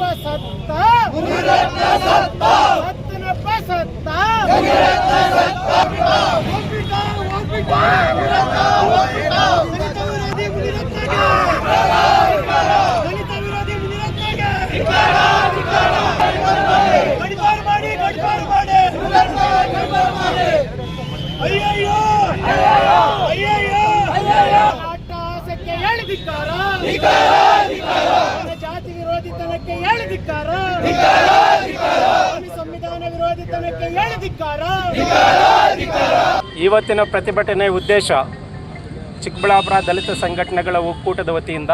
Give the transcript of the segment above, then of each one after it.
ಸತ್ತನಪ್ಪ ಸತ್ತ. ಸತ್ತನಪ್ಪ ಸತ್ತ. ಹೋಗ್ಬಿಟ್ಟ, ಹೋಗ್ಬಿಟ್ಟ. ದಲಿತ ವಿರೋಧಿ ಮುನಿರತ್ನಗೆ. ದಲಿತ ವಿರೋಧಿ ಮುನಿರತ್ನಗೆ. ಗಡಿಪಾರು ಮಾಡಿ ಗಡಿಪಾರು ಮಾಡಿ. ಅಯ್ಯಯ್ಯೋ. ಅಯ್ಯಯ್ಯೋ. ಆಟ ಹೇಳಿದಿಕ್ಕಾರ ಜಾತಿ ವಿರೋಧಿತನಕ್ಕೆ ಹೇಳಿದಿಕ್ಕಾರ ಸಂವಿಧಾನ ವಿರೋಧಿತನಕ್ಕೆ ಹೇಳಿದಿಕ್ಕಾರ ಇವತ್ತಿನ ಪ್ರತಿಭಟನೆ ಉದ್ದೇಶ ಚಿಕ್ಕಬಳ್ಳಾಪುರ ದಲಿತ ಸಂಘಟನೆಗಳ ಒಕ್ಕೂಟದ ವತಿಯಿಂದ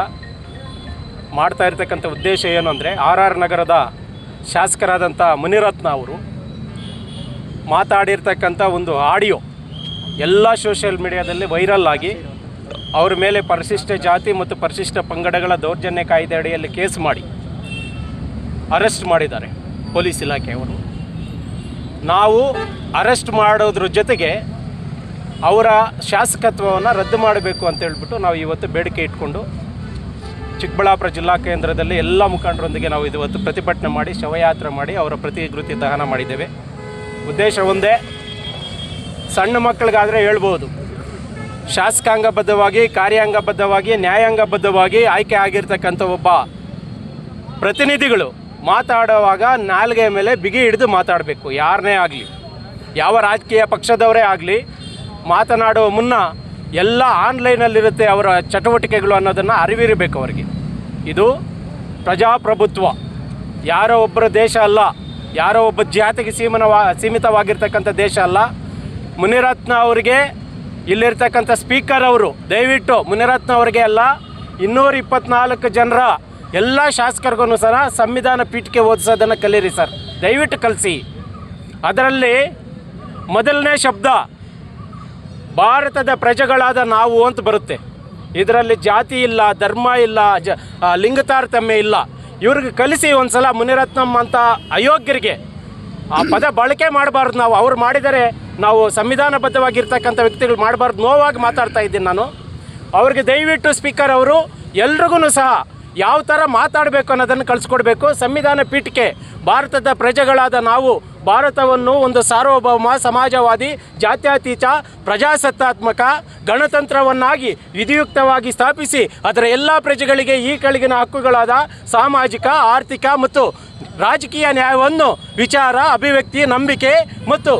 ಮಾಡ್ತಾ ಇರ್ತಕ್ಕಂಥ ಉದ್ದೇಶ ಏನು ಅಂದರೆ ಆರ್ ಆರ್ ನಗರದ ಶಾಸಕರಾದಂಥ ಮುನಿರತ್ನ ಅವರು ಮಾತಾಡಿರ್ತಕ್ಕಂಥ ಒಂದು ಆಡಿಯೋ ಎಲ್ಲ ಸೋಷಿಯಲ್ ಮೀಡಿಯಾದಲ್ಲಿ ವೈರಲ್ ಆಗಿ ಅವರ ಮೇಲೆ ಪರಿಶಿಷ್ಟ ಜಾತಿ ಮತ್ತು ಪರಿಶಿಷ್ಟ ಪಂಗಡಗಳ ದೌರ್ಜನ್ಯ ಕಾಯ್ದೆ ಅಡಿಯಲ್ಲಿ ಕೇಸ್ ಮಾಡಿ ಅರೆಸ್ಟ್ ಮಾಡಿದ್ದಾರೆ ಪೊಲೀಸ್ ಇಲಾಖೆಯವರು ನಾವು ಅರೆಸ್ಟ್ ಮಾಡೋದ್ರ ಜೊತೆಗೆ ಅವರ ಶಾಸಕತ್ವವನ್ನು ರದ್ದು ಮಾಡಬೇಕು ಅಂತ ಹೇಳ್ಬಿಟ್ಟು ನಾವು ಇವತ್ತು ಬೇಡಿಕೆ ಇಟ್ಕೊಂಡು ಚಿಕ್ಕಬಳ್ಳಾಪುರ ಜಿಲ್ಲಾ ಕೇಂದ್ರದಲ್ಲಿ ಎಲ್ಲ ಮುಖಂಡರೊಂದಿಗೆ ನಾವು ಇವತ್ತು ಪ್ರತಿಭಟನೆ ಮಾಡಿ, ಶವಯಾತ್ರೆ ಮಾಡಿ, ಅವರ ಪ್ರತಿಕೃತಿ ದಹನ ಮಾಡಿದ್ದೇವೆ. ಉದ್ದೇಶ ಒಂದೇ, ಸಣ್ಣ ಮಕ್ಕಳಿಗಾದರೆ ಹೇಳ್ಬೋದು. ಶಾಸಕಾಂಗಬದ್ಧವಾಗಿ, ಕಾರ್ಯಾಂಗಬದ್ಧವಾಗಿ, ನ್ಯಾಯಾಂಗಬದ್ಧವಾಗಿ ಆಯ್ಕೆ ಆಗಿರ್ತಕ್ಕಂಥ ಒಬ್ಬ ಪ್ರತಿನಿಧಿಗಳು ಮಾತಾಡುವಾಗ ನಾಲ್ಗೆ ಮೇಲೆ ಬಿಗಿ ಹಿಡಿದು ಮಾತಾಡಬೇಕು ಯಾರನ್ನೇ ಆಗಲಿ. ಯಾವ ರಾಜಕೀಯ ಪಕ್ಷದವರೇ ಆಗಲಿ, ಮಾತನಾಡುವ ಮುನ್ನ ಎಲ್ಲ ಆನ್ಲೈನಲ್ಲಿರುತ್ತೆ ಅವರ ಚಟುವಟಿಕೆಗಳು ಅನ್ನೋದನ್ನು ಅರಿವಿರಬೇಕು ಅವರಿಗೆ. ಇದು ಪ್ರಜಾಪ್ರಭುತ್ವ. ಯಾರೋ ಒಬ್ಬರ ದೇಶ ಅಲ್ಲ, ಯಾರೋ ಒಬ್ಬ ಜಾತಿಗೆ ಸೀಮನವಾ, ಸೀಮಿತವಾಗಿರ್ತಕ್ಕಂಥ ದೇಶ ಅಲ್ಲ, ಮುನಿರತ್ನ ಅವರಿಗೆ ಇಲ್ಲಿರ್ತಕ್ಕಂಥ ಸ್ಪೀಕರ್ ಅವರು, ದಯವಿಟ್ಟು ಮುನಿರತ್ನ ಅವರಿಗೆ ಅಲ್ಲ, ಇನ್ನೂರ ಇಪ್ಪತ್ನಾಲ್ಕು ಜನರ ಎಲ್ಲ ಶಾಸಕರಿಗೂ ಸಹ ಸಂವಿಧಾನ ಪೀಠಕ್ಕೆ ಓದಿಸೋದನ್ನು ಕಲೀರಿ ಸರ್. ದಯವಿಟ್ಟು ಕಲಿಸಿ. ಅದರಲ್ಲಿ ಮೊದಲನೇ ಶಬ್ದ, ಭಾರತದ ಪ್ರಜೆಗಳಾದ ನಾವು ಅಂತ ಬರುತ್ತೆ. ಇದರಲ್ಲಿ ಜಾತಿ ಇಲ್ಲ, ಧರ್ಮ ಇಲ್ಲ, ಜ ಲಿಂಗ ತಾರತಮ್ಯ ಇಲ್ಲ. ಇವ್ರಿಗೆ ಕಲಿಸಿ ಒಂದು ಸಲ ಮುನಿರತ್ನಮ್ಮ ಅಂತ ಅಯೋಗ್ಯರಿಗೆ ಆ ಪದ ಬಳಕೆ ಮಾಡಬಾರ್ದು ನಾವು. ಅವ್ರು ಮಾಡಿದರೆ ನಾವು ಸಂವಿಧಾನಬದ್ಧವಾಗಿರ್ತಕ್ಕಂಥ ವ್ಯಕ್ತಿಗಳು ಮಾಡಬಾರ್ದು. ನೋವಾಗಿ ಮಾತಾಡ್ತಾ ಇದ್ದೀನಿ ನಾನು. ಅವ್ರಿಗೆ ದಯವಿಟ್ಟು ಸ್ಪೀಕರ್ ಅವರು ಎಲ್ರಿಗೂ ಸಹ ಯಾವ ಥರ ಮಾತಾಡಬೇಕು ಅನ್ನೋದನ್ನು ಕಳಿಸ್ಕೊಡ್ಬೇಕು. ಸಂವಿಧಾನ ಪೀಠಕ್ಕೆ ಭಾರತದ ಪ್ರಜೆಗಳಾದ ನಾವು, ಭಾರತವನ್ನು ಒಂದು ಸಾರ್ವಭೌಮ, ಸಮಾಜವಾದಿ, ಜಾತ್ಯತೀತ, ಪ್ರಜಾಸತ್ತಾತ್ಮಕ, ಗಣತಂತ್ರವನ್ನಾಗಿ ವಿಧಿಯುಕ್ತವಾಗಿ ಸ್ಥಾಪಿಸಿ ಅದರ ಎಲ್ಲ ಪ್ರಜೆಗಳಿಗೆ ಈ ಕೆಳಗಿನ ಹಕ್ಕುಗಳಾದ ಸಾಮಾಜಿಕ, ಆರ್ಥಿಕ ಮತ್ತು ರಾಜಕೀಯ ನ್ಯಾಯವನ್ನು ವಿಚಾರ, ಅಭಿವ್ಯಕ್ತಿ, ನಂಬಿಕೆ ಮತ್ತು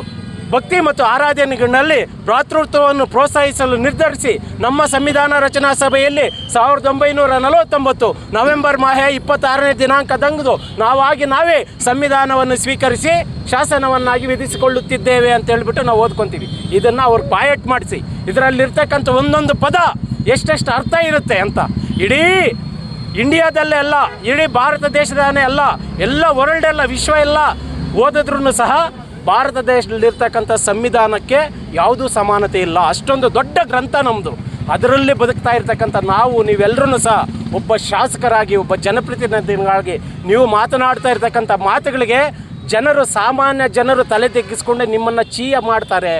ಭಕ್ತಿ ಮತ್ತು ಆರಾಧನೆಗಳಲ್ಲಿ ಭ್ರಾತೃತ್ವವನ್ನು ಪ್ರೋತ್ಸಾಹಿಸಲು ನಿರ್ಧರಿಸಿ ನಮ್ಮ ಸಂವಿಧಾನ ರಚನಾ ಸಭೆಯಲ್ಲಿ ಸಾವಿರದ ಒಂಬೈನೂರ ನಲವತ್ತೊಂಬತ್ತು ನವೆಂಬರ್ ಮಾಹೆ ಇಪ್ಪತ್ತಾರನೇ ದಿನಾಂಕದಂದು ನಾವಾಗಿ ನಾವೇ ಸಂವಿಧಾನವನ್ನು ಸ್ವೀಕರಿಸಿ ಶಾಸನವನ್ನಾಗಿ ವಿಧಿಸಿಕೊಳ್ಳುತ್ತಿದ್ದೇವೆ ಅಂತ ಹೇಳಿಬಿಟ್ಟು ನಾವು ಓದ್ಕೊತೀವಿ. ಇದನ್ನು ಅವ್ರು ಪಾಯಟ್ ಮಾಡಿಸಿ. ಇದರಲ್ಲಿರ್ತಕ್ಕಂಥ ಒಂದೊಂದು ಪದ ಎಷ್ಟೆಷ್ಟು ಅರ್ಥ ಇರುತ್ತೆ ಅಂತ. ಇಡೀ ಇಂಡಿಯಾದಲ್ಲೇ ಅಲ್ಲ, ಇಡೀ ಭಾರತ ದೇಶದಾನೇ ಅಲ್ಲ, ಎಲ್ಲ ವರ್ಲ್ಡ್ ಎಲ್ಲ ವಿಶ್ವ ಎಲ್ಲ ಓದಿದ್ರು ಸಹ ಭಾರತ ದೇಶದಲ್ಲಿರ್ತಕ್ಕಂಥ ಸಂವಿಧಾನಕ್ಕೆ ಯಾವುದೂ ಸಮಾನತೆ ಇಲ್ಲ. ಅಷ್ಟೊಂದು ದೊಡ್ಡ ಗ್ರಂಥ ನಮ್ಮದು ಅದರಲ್ಲಿ ಬದುಕ್ತಾ ಇರ್ತಕ್ಕಂಥ ನಾವು ನೀವೆಲ್ಲರೂ ಸಹ ಒಬ್ಬ ಶಾಸಕರಾಗಿ, ಒಬ್ಬ ಜನಪ್ರತಿನಿಧಿಗಳಾಗಿ ನೀವು ಮಾತನಾಡ್ತಾ ಇರ್ತಕ್ಕಂಥ ಮಾತುಗಳಿಗೆ ಜನರು, ಸಾಮಾನ್ಯ ಜನರು ತಲೆ ತೆಗ್ಗಿಸ್ಕೊಂಡು ನಿಮ್ಮನ್ನು ಚೀಯ ಮಾಡ್ತಾರೆ.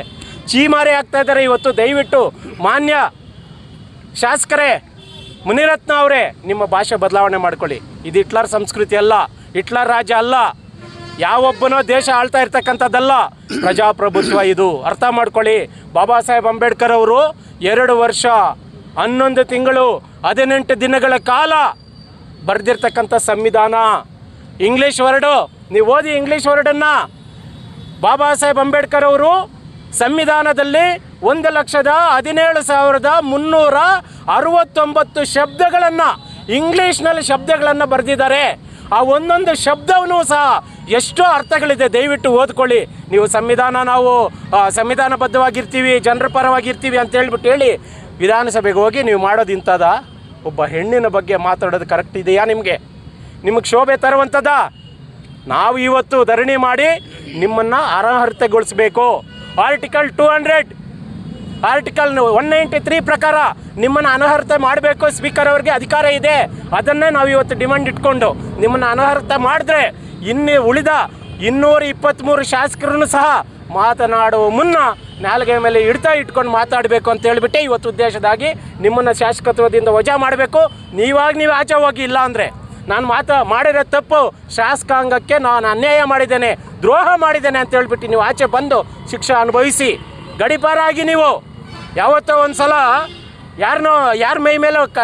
ಚೀಮಾರಿ ಆಗ್ತಾ ಇದ್ದಾರೆ ಇವತ್ತು. ದಯವಿಟ್ಟು ಮಾನ್ಯ ಶಾಸಕರೇ, ಮುನಿರತ್ನ ಅವರೇ, ನಿಮ್ಮ ಭಾಷೆ ಬದಲಾವಣೆ ಮಾಡ್ಕೊಳ್ಳಿ. ಇದು ಹಿಟ್ಲರ್ ಸಂಸ್ಕೃತಿ ಅಲ್ಲ. ಹಿಟ್ಲರ್ ರಾಜ್ಯ ಅಲ್ಲ. ಯಾವೊಬ್ಬನೋ ದೇಶ ಆಳ್ತಾ ಇರ್ತಕ್ಕಂಥದ್ದಲ್ಲ ಪ್ರಜಾಪ್ರಭುತ್ವ ಇದು. ಅರ್ಥ ಮಾಡ್ಕೊಳ್ಳಿ. ಬಾಬಾ ಸಾಹೇಬ್ ಅಂಬೇಡ್ಕರ್ ಅವರು ಎರಡು ವರ್ಷ, ಹನ್ನೊಂದು ತಿಂಗಳು, ಹದಿನೆಂಟು ದಿನಗಳ ಕಾಲ ಬರೆದಿರ್ತಕ್ಕಂಥ ಸಂವಿಧಾನ. ಇಂಗ್ಲೀಷ್ ವರ್ಡು, ನೀವು ಓದಿ ಇಂಗ್ಲೀಷ್ ವರ್ಡನ್ನು. ಬಾಬಾ ಸಾಹೇಬ್ ಅಂಬೇಡ್ಕರ್ ಅವರು ಸಂವಿಧಾನದಲ್ಲಿ ಒಂದು ಲಕ್ಷದ ಹದಿನೇಳು ಸಾವಿರದ ಮುನ್ನೂರ ಅರವತ್ತೊಂಬತ್ತು ಶಬ್ದಗಳನ್ನು, ಇಂಗ್ಲೀಷ್ನಲ್ಲಿ ಶಬ್ದಗಳನ್ನು ಬರೆದಿದ್ದಾರೆ. ಆ ಒಂದೊಂದು ಶಬ್ದವೂ ಸಹ ಎಷ್ಟೋ ಅರ್ಥಗಳಿದೆ, ದಯವಿಟ್ಟು ಓದ್ಕೊಳ್ಳಿ. ನೀವು ಸಂವಿಧಾನ ನಾವು ಸಂವಿಧಾನಬದ್ಧವಾಗಿರ್ತೀವಿ, ಜನರ ಪರವಾಗಿರ್ತೀವಿ ಅಂತ ಹೇಳ್ಬಿಟ್ಟು ಹೇಳಿ, ವಿಧಾನಸಭೆಗೆ ಹೋಗಿ ನೀವು ಮಾಡೋದು ಇಂಥದ? ಒಬ್ಬ ಹೆಣ್ಣಿನ ಬಗ್ಗೆ ಮಾತಾಡೋದು ಕರೆಕ್ಟ್ ಇದೆಯಾ ನಿಮಗೆ? ನಿಮಗೆ ಶೋಭೆ ತರುವಂಥದ್ದ ನಾವು ಇವತ್ತು ಧರಣಿ ಮಾಡಿ ನಿಮ್ಮನ್ನು ಅನರ್ಹತೆಗೊಳಿಸಬೇಕು. Article two hundred article one ninety three ಪ್ರಕಾರ ನಿಮ್ಮನ್ನು ಅನರ್ಹತೆ ಮಾಡಬೇಕು ಸ್ಪೀಕರ್ ಅವರಿಗೆ ಅಧಿಕಾರ ಇದೆ. ಅದನ್ನೇ ನಾವು ಇವತ್ತು ಡಿಮ್ಯಾಂಡ್ ಇಟ್ಕೊಂಡು ನಿಮ್ಮನ್ನು ಅನರ್ಹತೆ ಮಾಡಿದ್ರೆ ಇನ್ನು ಉಳಿದ ಇನ್ನೂರ ಇಪ್ಪತ್ತ್ಮೂರು ಶಾಸಕರನ್ನು ಸಹ ಮಾತನಾಡುವ ಮುನ್ನ ನಾಲ್ಗೆ ಮೇಲೆ ಹಿಡ್ತಾ ಇಟ್ಕೊಂಡು ಮಾತಾಡಬೇಕು ಅಂತ ಹೇಳಿಬಿಟ್ಟೆ. ಇವತ್ತು ಉದ್ದೇಶದಾಗಿ ನಿಮ್ಮನ್ನು ಶಾಸಕತ್ವದಿಂದ ವಜಾ ಮಾಡಬೇಕು. ನೀವಾಗಿ ನೀವು ಆಚೆ ಹೋಗಿ ಇಲ್ಲ ಅಂದರೆ ನಾನು ಮಾತಾ ಮಾಡಿರೋ ತಪ್ಪು ಶಾಸಕಾಂಗಕ್ಕೆ ನಾನು ಅನ್ಯಾಯ ಮಾಡಿದ್ದೇನೆ, ದ್ರೋಹ ಮಾಡಿದ್ದೇನೆ ಅಂತ ಹೇಳ್ಬಿಟ್ಟು ನೀವು ಆಚೆ ಬಂದು ಶಿಕ್ಷೆ ಅನುಭವಿಸಿ. ಗಡಿಪಾರಾಗಿ ನೀವು. ಯಾವತ್ತೋ ಒಂದು ಸಲ ಯಾರನ್ನೋ ಯಾರ ಮೈ ಮೇಲೆ ಕ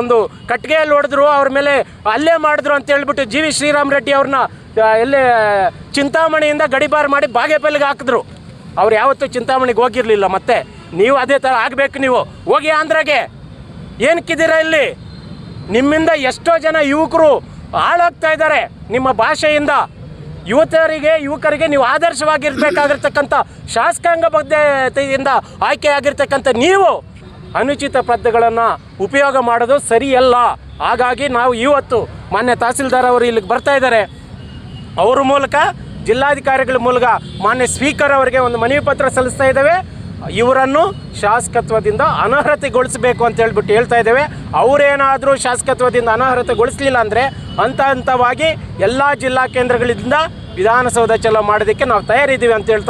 ಒಂದು ಕಟ್ಟಿಗೆಯಲ್ಲಿ ಹೊಡೆದ್ರು, ಅವ್ರ ಮೇಲೆ ಅಲ್ಲೇ ಮಾಡಿದ್ರು ಅಂತ ಹೇಳ್ಬಿಟ್ಟು ಜಿ ವಿ ಶ್ರೀರಾಮ್ ರೆಡ್ಡಿ ಅವ್ರನ್ನ ಎಲ್ಲೇ ಚಿಂತಾಮಣಿಯಿಂದ ಗಡಿಬಾರ್ ಮಾಡಿ ಬಾಗೇಪಲ್ಲಿಗೆ ಹಾಕಿದ್ರು. ಅವ್ರು ಯಾವತ್ತೂ ಚಿಂತಾಮಣಿಗೆ ಹೋಗಿರಲಿಲ್ಲ ಮತ್ತೆ. ನೀವು ಅದೇ ಥರ ಆಗಬೇಕು ನೀವು. ಹೋಗಿ ಆಂಧ್ರಗೆ. ಏನಕ್ಕಿದ್ದೀರಾ ಇಲ್ಲಿ? ನಿಮ್ಮಿಂದ ಎಷ್ಟೋ ಜನ ಯುವಕರು ಹಾಳಾಗ್ತಾ ಇದ್ದಾರೆ ನಿಮ್ಮ ಭಾಷೆಯಿಂದ. ಯುವತರಿಗೆ ಯುವಕರಿಗೆ ನೀವು ಆದರ್ಶವಾಗಿರ್ಬೇಕಾಗಿರ್ತಕ್ಕಂಥ ಶಾಸಕಾಂಗ ಬದ್ಧತೆಯಿಂದ ಆಯ್ಕೆಯಾಗಿರ್ತಕ್ಕಂಥ ನೀವು ಅನುಚಿತ ಪದಗಳನ್ನು ಉಪಯೋಗ ಮಾಡೋದು ಸರಿಯಲ್ಲ. ಹಾಗಾಗಿ ನಾವು ಇವತ್ತು ಮಾನ್ಯ ತಹಸೀಲ್ದಾರ್ ಅವರು ಇಲ್ಲಿಗೆ ಬರ್ತಾ ಇದ್ದಾರೆ. ಅವ್ರ ಮೂಲಕ, ಜಿಲ್ಲಾಧಿಕಾರಿಗಳ ಮೂಲಕ ಮಾನ್ಯ ಸ್ಪೀಕರ್ ಅವರಿಗೆ ಒಂದು ಮನವಿ ಪತ್ರ ಸಲ್ಲಿಸ್ತಾ ಇದ್ದಾವೆ. ಇವರನ್ನು ಶಾಸಕತ್ವದಿಂದ ಅನರ್ಹತೆಗೊಳಿಸಬೇಕು ಅಂತ ಹೇಳ್ಬಿಟ್ಟು ಹೇಳ್ತಾ ಇದ್ದೇವೆ. ಅವರೇನಾದರೂ ಶಾಸಕತ್ವದಿಂದ ಅನರ್ಹತೆಗೊಳಿಸಲಿಲ್ಲ ಅಂದರೆ ಹಂತ ಹಂತವಾಗಿ ಎಲ್ಲ ಜಿಲ್ಲಾ ಕೇಂದ್ರಗಳಿಂದ ವಿಧಾನಸೌಧ ಚಲೋ ಮಾಡೋದಕ್ಕೆ ನಾವು ತಯಾರಿದ್ದೀವಿ ಅಂತ ಹೇಳ್ತಾ